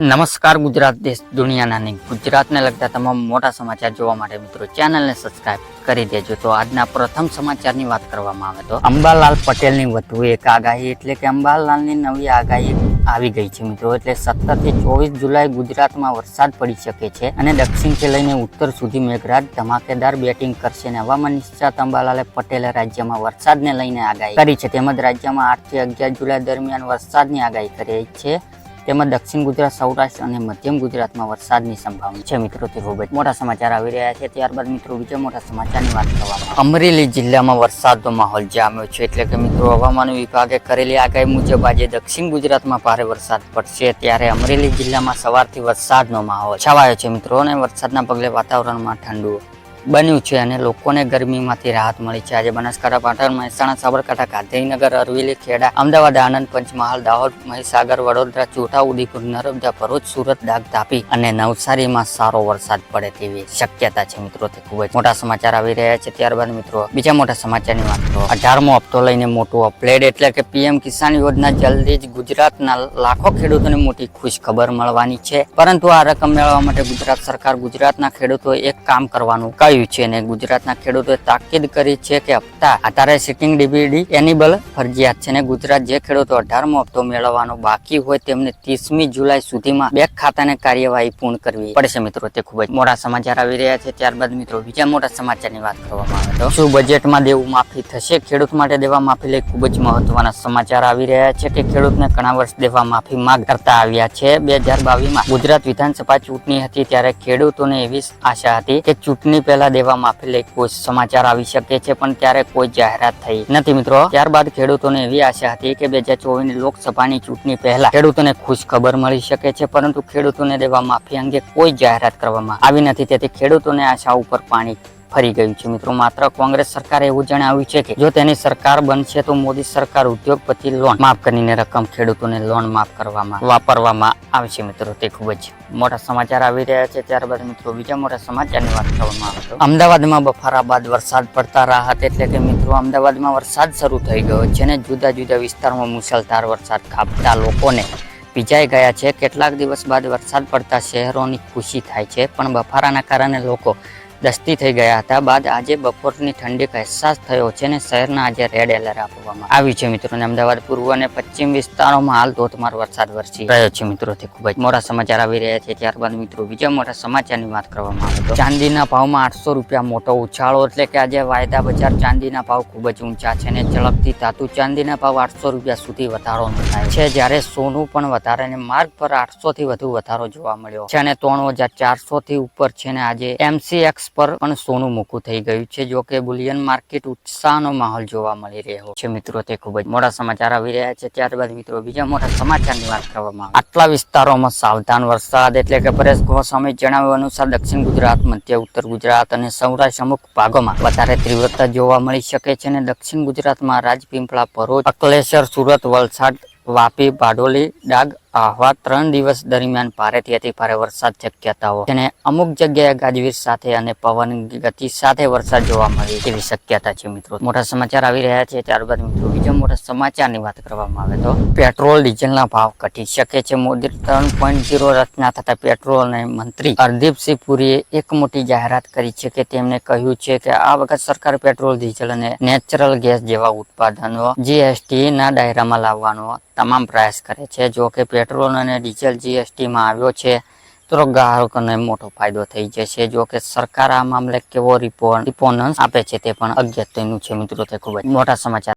નમસ્કાર ગુજરાત દેશ દુનિયાના નહીં ગુજરાતને લગતા તમામ મોટા સમાચાર જોવા માટે મિત્રો ચેનલને સબસ્ક્રાઇબ કરી દેજો. તો આજના પ્રથમ સમાચારની વાત કરવામાં આવે તો અંબાલાલ પટેલની વધુ એક આગાહી, એટલે કે અંબાલાલની નવી આગાહી આવી ગઈ છે મિત્રો. એટલે સત્તરથી ચોવીસ જુલાઈ ગુજરાતમાં વરસાદ પડી શકે છે અને દક્ષિણથી લઈને ઉત્તર સુધી મેઘરાજ ધમાકેદાર બેટિંગ કરશે અને હવામાન નિષ્ણાત અંબાલાલે પટેલે રાજ્યમાં વરસાદને લઈને આગાહી કરી છે. તેમજ રાજ્યમાં આઠથી અગિયાર જુલાઈ દરમિયાન વરસાદની આગાહી કરી છે. તેમાં દક્ષિણ ગુજરાત, સૌરાષ્ટ્ર અને મધ્યમ ગુજરાતમાં વરસાદની સંભાવના છે. મિત્રો, તે ખૂબ જ મોટા સમાચાર આવી રહ્યા છે. ત્યારબાદ મિત્રો, બીજા મોટા સમાચારની વાત કરવામાં અમરેલી જિલ્લામાં વરસાદનો માહોલ જામ્યો છે. એટલે કે મિત્રો, હવામાન વિભાગે કરેલી આગાહી મુજબ આજે દક્ષિણ ગુજરાતમાં ભારે વરસાદ પડશે. ત્યારે અમરેલી જિલ્લામાં સવારથી વરસાદનો માહોલ છવાયો છે. મિત્રો, અને વરસાદના પગલે વાતાવરણમાં ઠંડુ બન્યું છે અને લોકોને ગરમીમાંથી રાહત મળી છે. આજે બનાસકાંઠા પાટણ, મહેસાણા, સાબરકાંઠા, ગાંધીનગર અરવેલી ખેડા, અમદાવાદ, આણંદ, પંચમહાલ, દાહોદ, મહીસાગર, વડોદરા, છોટા ઉદેપુર નર્મદા ભરૂચ સુરત ડાગ તાપી અને નવસારીમાં સારો વરસાદ પડે તેવી શક્યતા છે મિત્રો. તે ખૂબ જ મોટા સમાચાર આવી રહ્યા છે. ત્યારબાદ મિત્રો, બીજા મોટા સમાચારની વાત કરો. અઢારમો હપ્તો લઈને મોટો અપડેટ એટલે કે પીએમ કિસાન યોજના જલ્દી જ ગુજરાતના લાખો ખેડૂતોને મોટી ખુશ ખબર મળવાની છે. પરંતુ આ રકમ મેળવવા માટે ગુજરાત સરકાર ગુજરાતના ખેડૂતોએ એક કામ કરવાનું કહ્યું છે અને ગુજરાતના ખેડૂતોએ તાકીદ કરી છે કે હપ્તા આધારે સિટિંગ ડીબીડી એનિબલ ફરજિયાત છે અને ગુજરાત જે ખેડૂતો અઢારમો હપ્તો મેળવવાનો બાકી હોય તેમને ત્રીસમી જુલાઈ સુધીમાં બેંક ખાતાને કાર્યવાહી પૂર્ણ કરવી પડશે મિત્રો. તે ખૂબ જ મોટા સમાચાર આવી રહ્યા છે. ત્યારબાદ મિત્રો બીજા મોટા સમાચારની વાત કરવામાં આવે તો શું બજેટમાં દેવું માફી થશે? ખેડૂત માટે દેવા માફી લઈ ખૂબ જ મહત્વના સમાચાર આવી રહ્યા છે કે ખેડૂતને ઘણા વર્ષ દેવા માફી માંગ કરતા આવ્યા છે. બે હજાર બાવીસમાં ગુજરાત વિધાનસભા ચૂંટણી હતી ત્યારે ખેડૂતોને એવી આશા હતી કે ચૂંટણી પહેલા દેવા દેવામાં લઈ કોઈ સમાચાર આવી શકે છે, પણ ત્યારે કોઈ જાહેરાત થઈ નથી મિત્રો. ત્યારબાદ ખેડૂતોને એવી આશા હતી કે બે હજાર ચોવીસની લોકસભાની ચૂંટણી પહેલા ખેડૂતોને ખુશ ખબર મળી શકે છે, પરંતુ ખેડૂતોને દેવા માફી અંગે કોઈ જાહેરાત કરવામાં આવી નથી. તેથી ખેડૂતોને આશા ઉપર પાણી ફરી ગયું છે. મિત્રો, માત્ર કોંગ્રેસ સરકારે એવું જણાવ્યું છે કે જો તેની સરકાર બનશે તો મોદી સરકાર ઉદ્યોગપતિ લોન માફ કરીને રકમ ખેડૂતોને લોન માફ કરવામાં, વાપરવામાં આવશે. મિત્રો, તે ખૂબ જ મોટા સમાચાર આવી રહ્યા છે. ત્યારબાદ, મિત્રો, બીજા મોટા સમાચારની વાત કરવામાં આવે તો અમદાવાદમાં બફારા બાદ વરસાદ પડતા રાહત એટલે કે, મિત્રો, અમદાવાદમાં વરસાદ શરૂ થઈ ગયો છે અને જુદા જુદા વિસ્તારમાં મુશળધાર વરસાદ ખાબતા લોકોને ભીજાઈ ગયા છે. કેટલાક દિવસ બાદ વરસાદ પડતા શહેરોની ખુશી થાય છે, પણ બફારાના કારણે લોકો દસ્તી થઈ ગયા હતા બાદ આજે બપોરની ઠંડીક અહેસાસ થયો છે અને શહેરના આજે રેડ એલર્ટ આપવામાં આવ્યું છે. મિત્રોને અમદાવાદ પૂર્વ અને પશ્ચિમ વિસ્તારોમાં હાલ ધોધમાર વરસાદ વરસી રહ્યો છે. મિત્રો ખૂબ જ મોટા સમાચાર આવી રહ્યા છે. ત્યારબાદ મિત્રો, બીજા મોટા સમાચારની વાત કરવામાં આવે તો ચાંદીના ભાવમાં આઠસો રૂપિયા મોટો ઉછાળો એટલે કે આજે વાયદા બજાર ચાંદીના ભાવ ખૂબ જ ઊંચા છે અને ઝડપથી ધાતુ ચાંદીના ભાવ આઠસો રૂપિયા સુધી વધારો નોંધાય છે. જ્યારે સોનું પણ વધારે અને માર્ગ પર આઠસો થી વધુ વધારો જોવા મળ્યો છે અને ત્રણ હજાર ચારસો થી ઉપર છે ને આજે એમસીએક્સ પર પણ સોનું મૂકું થઈ ગયું છે. જો કે બુલિયન માર્કેટ ઉત્સાહનો માહોલ જોવા મળી રહ્યો છે. મિત્રો, તે ખૂબ જ મોટા સમાચાર આવી રહ્યા છે. ત્યારબાદ મિત્રો, બીજા મોટા સમાચારની વાત કરવામાં આટલા વિસ્તારોમાં સાવધાન વરસાદ એટલે કે પરેશ ગોસ્વામી જણાવ્યા અનુસાર દક્ષિણ ગુજરાત, મધ્ય ઉત્તર ગુજરાત અને સૌરાષ્ટ્ર અમુક ભાગોમાં વધારે તીવ્રતા જોવા મળી શકે છે અને દક્ષિણ ગુજરાતમાં રાજપીપળા, ભરૂચ અકલેશ્વર સુરત, વલસાડ, વાપી બારડોલી ડાંગ આહવા ત્રણ દિવસ દરમિયાન ભારેથી અતિ ભારે વરસાદ શક્યતાઓ અને અમુક જગ્યાએ ગાજવીજ સાથે અને પવન ગતિ સાથે વરસાદ જોવા મળે તેવી શક્યતા છે મિત્રો. મોટા સમાચાર આવી રહ્યા છે. ત્યારબાદ મિત્રો બીજા મોટા સમાચારની વાત કરવામાં આવે તો પેટ્રોલ, ડીઝલના ભાવ ઘટી શકે છે. મોદી ત્રણ પોઈન્ટ ઝીરો રચના થતા પેટ્રોલ મંત્રી હરદીપસિંહ પુરીએ એક મોટી જાહેરાત કરી છે કે તેમણે કહ્યું છે કે આ વખત સરકાર પેટ્રોલ, ડીઝલ અને નેચરલ ગેસ જેવા ઉત્પાદનો જીએસટી ના દાયરામાં લાવવાનો તમામ પ્રયાસ કરે છે. જો કે પેટ્રોલ અને ડીઝલ જીએસટીમાં આવ્યો છે, તો ગ્રાહકોને મોટો ફાયદો થઈ જશે. જો કે સરકાર આ મામલે કેવો રિપોર્ટ રિપોર્ટન્સ આપે છે તે પણ અગત્યનું છે મિત્રો. તે ખૂબ જ મોટા સમાચાર